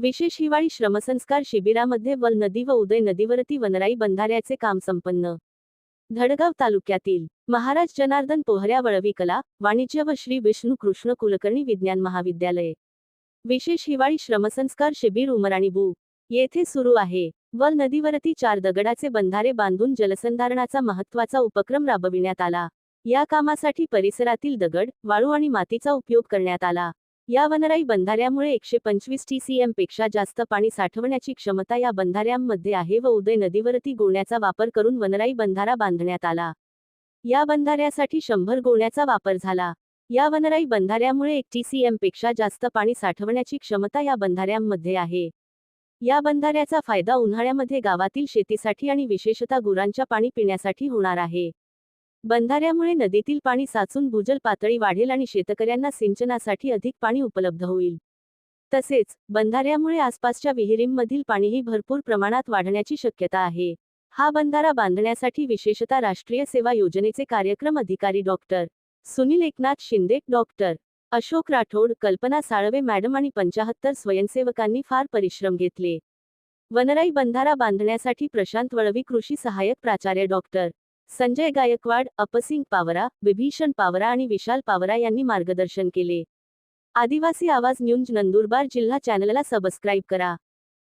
विशेष हिवाळी श्रमसंस्कार शिबिरामध्ये वल नदी व उदय नदीवरती वनराई बंधाऱ्याचे काम संपन्न. धडगाव तालुक्यातील महाराज जनार्दन पोहऱ्या वळवी कला वाणिज्य व श्री विष्णू कृष्ण कुलकर्णी विज्ञान महाविद्यालय. विशेष हिवाळी श्रमसंस्कार शिबिर उमराणी बू. येथे सुरू आहे. वल नदीवरती चार दगडाचे बंधारे बांधून जलसंधारणाचा महत्त्वाचा उपक्रम राबविण्यात आला. या कामासाठी परिसरातील दगड वाळू आणि मातीचा उपयोग करण्यात आला. या वनराई बंधाऱ्यामुळे एकशे पंचवीस टीसीएमपेक्षा जास्त पाणी साठवण्याची क्षमता या बंधाऱ्यांमध्ये आहे व उदय नदीवरती गोण्याचा वापर करून वनराई बंधारा बांधण्यात आला. या बंधाऱ्यासाठी शंभर गोण्याचा वापर झाला. या वनराई बंधाऱ्यामुळे एक टीसीएमपेक्षा जास्त पाणी साठवण्याची क्षमता या बंधाऱ्यांमध्ये आहे. या बंधाऱ्याचा फायदा उन्हाळ्यामध्ये गावातील शेतीसाठी आणि विशेषतः गुरांच्या पाणी पिण्यासाठी होणार आहे. बंधाऱ्यामुळे नदीतील पाणी साचून भूजल पातळी वाढेल आणि शेतकऱ्यांना सिंचनासाठी अधिक पाणी उपलब्ध होईल. तसेच बंधाऱ्यामुळे आसपासच्या विहिरींमधील पाणीही भरपूर प्रमाणात वाढण्याची शक्यता आहे. हा बंधारा बांधण्यासाठी विशेषतः राष्ट्रीय सेवा योजनेचे कार्यक्रम अधिकारी doctor Sunil Eknath Shinde doctor Ashok Rathod Kalpana Salve madam आणि पंचाहत्तर स्वयंसेवकांनी फार परिश्रम घेतले. वनराई बंधारा बांधण्यासाठी प्रशांत वळवी कृषी सहाय्यक प्राचार्य डॉक्टर संजय गायकवाड अपसिंग पावरा विभीषण पावरा आणि विशाल पावरा यांनी मार्गदर्शन केले. आदिवासी आवाज न्यूज नंदुरबार जिल्हा चॅनलला सबस्क्राईब करा.